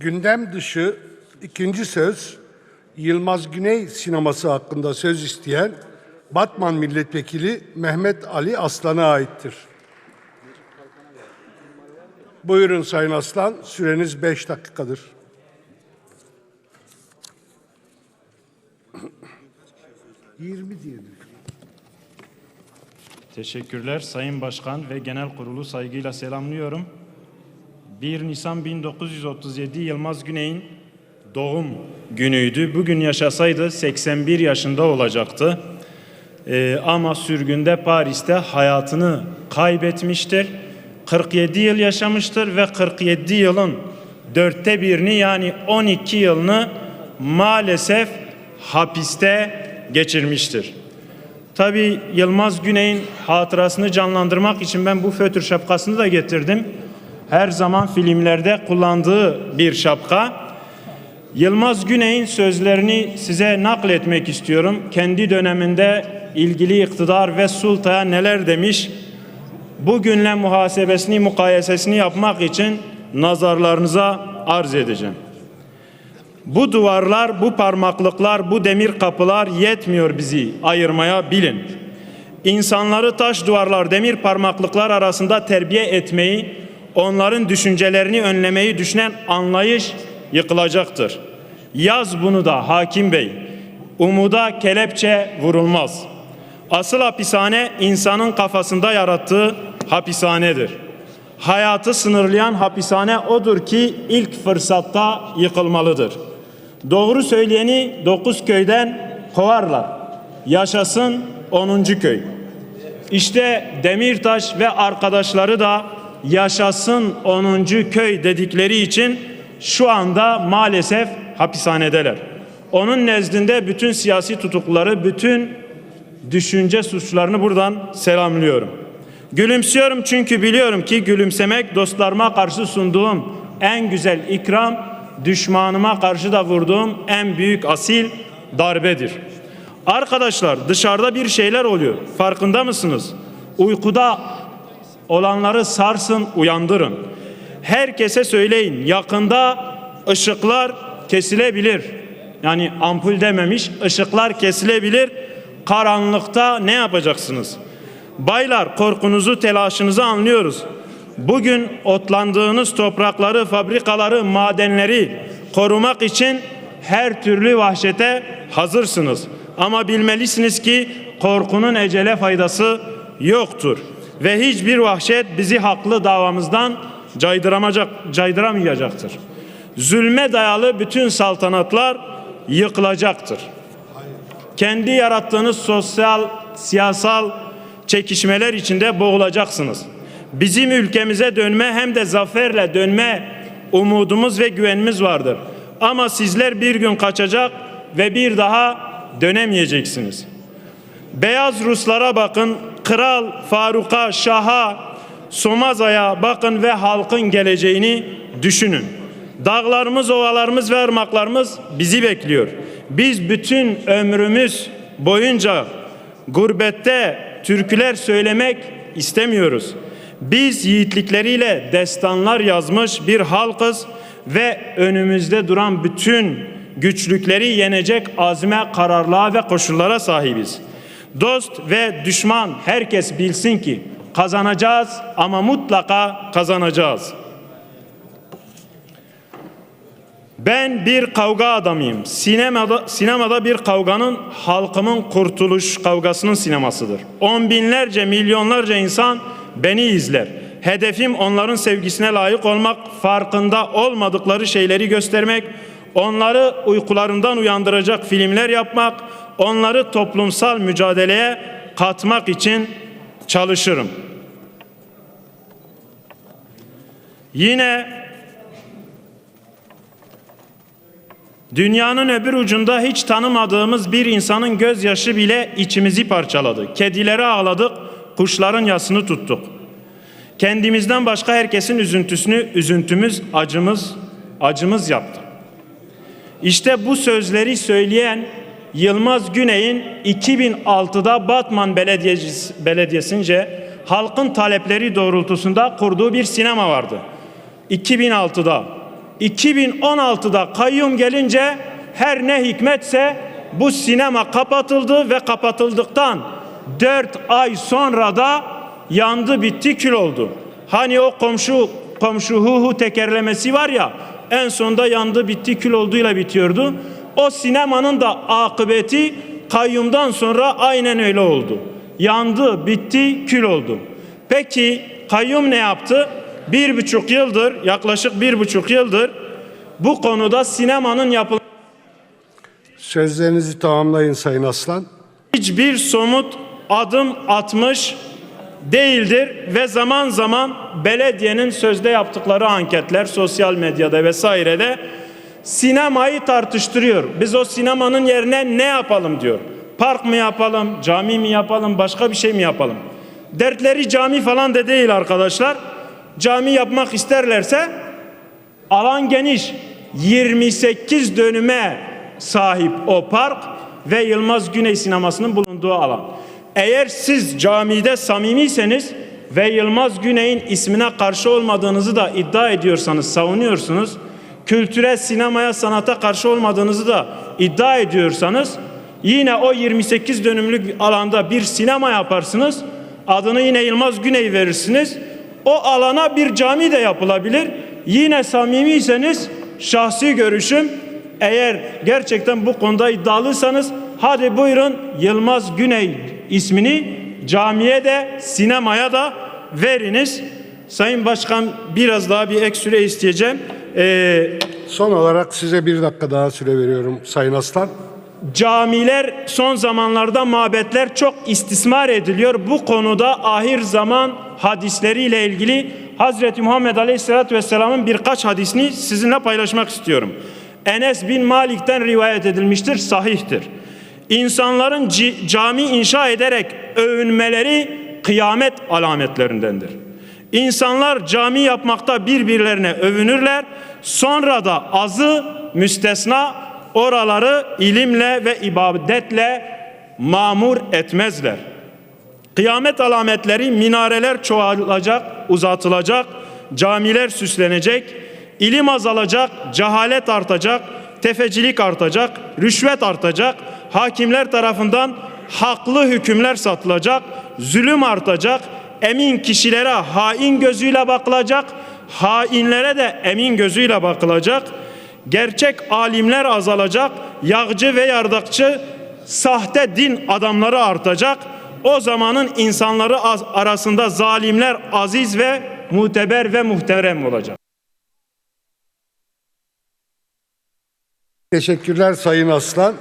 Gündem dışı ikinci söz Yılmaz Güney sineması hakkında söz isteyen Batman Milletvekili Mehmet Ali Aslan'a aittir. Buyurun Sayın Aslan, süreniz beş dakikadır. Yirmi diyelim. Teşekkürler Sayın Başkan ve Genel Kurulu saygıyla selamlıyorum. 1 Nisan 1937 Yılmaz Güney'in doğum günüydü. Bugün yaşasaydı 81 yaşında olacaktı. Ee, ama sürgünde Paris'te hayatını kaybetmiştir. 47 yıl yaşamıştır ve 47 yılın dörtte birini yani 12 yılını maalesef hapiste geçirmiştir. Tabii Yılmaz Güney'in hatırasını canlandırmak için ben bu fötr şapkasını da getirdim. Her zaman filmlerde kullandığı bir şapka. Yılmaz Güney'in sözlerini size nakletmek istiyorum. Kendi döneminde ilgili iktidar ve sultaya neler demiş? Bugünle muhasebesini, mukayesesini yapmak için nazarlarınıza arz edeceğim. Bu duvarlar, bu parmaklıklar, bu demir kapılar yetmiyor bizi ayırmaya bilin. İnsanları taş duvarlar, demir parmaklıklar arasında terbiye etmeyi, onların düşüncelerini önlemeyi düşünen anlayış yıkılacaktır. Yaz bunu da hakim bey. Umuda kelepçe vurulmaz. Asıl hapishane insanın kafasında yarattığı hapishanedir. Hayatı sınırlayan hapishane odur ki ilk fırsatta yıkılmalıdır. Doğru söyleyeni dokuz köyden kovarlar. Yaşasın 10. köy. İşte Demirtaş ve arkadaşları da yaşasın 10. köy dedikleri için şu anda maalesef hapishanedeler. Onun nezdinde bütün siyasi tutukluları, bütün düşünce suçlarını buradan selamlıyorum. Gülümsüyorum çünkü biliyorum ki gülümsemek dostlarıma karşı sunduğum en güzel ikram, düşmanıma karşı da vurduğum en büyük asil darbedir. Arkadaşlar dışarıda bir şeyler oluyor. Farkında mısınız? Uykuda olanları sarsın, uyandırın. Herkese söyleyin. Yakında ışıklar kesilebilir. Yani ampul dememiş, ışıklar kesilebilir. Karanlıkta ne yapacaksınız? Baylar korkunuzu, telaşınızı anlıyoruz. Bugün otlandığınız toprakları, fabrikaları, madenleri korumak için her türlü vahşete hazırsınız. Ama bilmelisiniz ki korkunun ecele faydası yoktur. Ve hiçbir vahşet bizi haklı davamızdan caydıramayacak, caydıramayacaktır. Zulme dayalı bütün saltanatlar yıkılacaktır. Kendi yarattığınız sosyal, siyasal çekişmeler içinde boğulacaksınız. Bizim ülkemize dönme hem de zaferle dönme umudumuz ve güvenimiz vardır. Ama sizler bir gün kaçacak ve bir daha dönemeyeceksiniz. Beyaz Ruslara bakın, Kral Faruk'a, Şah'a, Somaza'ya bakın ve halkın geleceğini düşünün. Dağlarımız, ovalarımız ve ırmaklarımız bizi bekliyor. Biz bütün ömrümüz boyunca gurbette türküler söylemek istemiyoruz. Biz yiğitlikleriyle destanlar yazmış bir halkız ve önümüzde duran bütün güçlükleri yenecek azme, kararlılığa ve koşullara sahibiz. Dost ve düşman herkes bilsin ki kazanacağız ama mutlaka kazanacağız. Ben bir kavga adamıyım. Sinemada, sinemada bir kavganın halkımın kurtuluş kavgasının sinemasıdır. On binlerce, milyonlarca insan beni izler. Hedefim onların sevgisine layık olmak, farkında olmadıkları şeyleri göstermek, onları uykularından uyandıracak filmler yapmak, onları toplumsal mücadeleye katmak için çalışırım. Yine Dünyanın öbür ucunda hiç tanımadığımız bir insanın gözyaşı bile içimizi parçaladı. Kedilere ağladık, kuşların yasını tuttuk. Kendimizden başka herkesin üzüntüsünü üzüntümüz, acımız, acımız yaptı. İşte bu sözleri söyleyen Yılmaz Güney'in 2006'da Batman Belediyesi, Belediyesince halkın talepleri doğrultusunda kurduğu bir sinema vardı. 2006'da 2016'da kayyum gelince her ne hikmetse bu sinema kapatıldı ve kapatıldıktan 4 ay sonra da yandı bitti kül oldu. Hani o komşu komşu hu hu tekerlemesi var ya en sonunda yandı bitti kül olduğuyla bitiyordu. O sinemanın da akıbeti kayyumdan sonra aynen öyle oldu. Yandı, bitti, kül oldu. Peki kayyum ne yaptı? Bir buçuk yıldır, yaklaşık bir buçuk yıldır bu konuda sinemanın yapılması Sözlerinizi tamamlayın Sayın Aslan. hiçbir somut adım atmış değildir ve zaman zaman belediyenin sözde yaptıkları anketler sosyal medyada vesairede sinemayı tartıştırıyor. Biz o sinemanın yerine ne yapalım diyor. Park mı yapalım, cami mi yapalım, başka bir şey mi yapalım? Dertleri cami falan da değil arkadaşlar. Cami yapmak isterlerse Alan geniş. 28 dönüme sahip o park ve Yılmaz Güney sinemasının bulunduğu alan. Eğer siz camide samimiyseniz ve Yılmaz Güney'in ismine karşı olmadığınızı da iddia ediyorsanız, savunuyorsunuz, kültüre, sinemaya, sanata karşı olmadığınızı da iddia ediyorsanız, yine o 28 dönümlük alanda bir sinema yaparsınız, adını yine Yılmaz Güney verirsiniz, o alana bir cami de yapılabilir. Yine samimiyseniz şahsi görüşüm eğer gerçekten bu konuda iddialıysanız hadi buyurun Yılmaz Güney ismini camiye de sinemaya da veriniz. Sayın Başkan biraz daha bir ek süre isteyeceğim. Ee, Son olarak size bir dakika daha süre veriyorum Sayın Aslan. Camiler son zamanlarda mabetler çok istismar ediliyor. Bu konuda ahir zaman hadisleriyle ilgili Hazreti Muhammed Aleyhisselatü Vesselam'ın birkaç hadisini sizinle paylaşmak istiyorum. Enes bin Malik'ten rivayet edilmiştir, sahihtir. İnsanların cami inşa ederek övünmeleri kıyamet alametlerindendir. İnsanlar cami yapmakta birbirlerine övünürler. Sonra da azı müstesna oraları ilimle ve ibadetle mamur etmezler. Kıyamet alametleri minareler çoğalacak, uzatılacak, camiler süslenecek, ilim azalacak, cehalet artacak, tefecilik artacak, rüşvet artacak, hakimler tarafından haklı hükümler satılacak, zulüm artacak, emin kişilere hain gözüyle bakılacak, hainlere de emin gözüyle bakılacak, gerçek alimler azalacak, yağcı ve yardakçı sahte din adamları artacak. O zamanın insanları arasında zalimler aziz ve muteber ve muhterem olacak. Teşekkürler Sayın Aslan.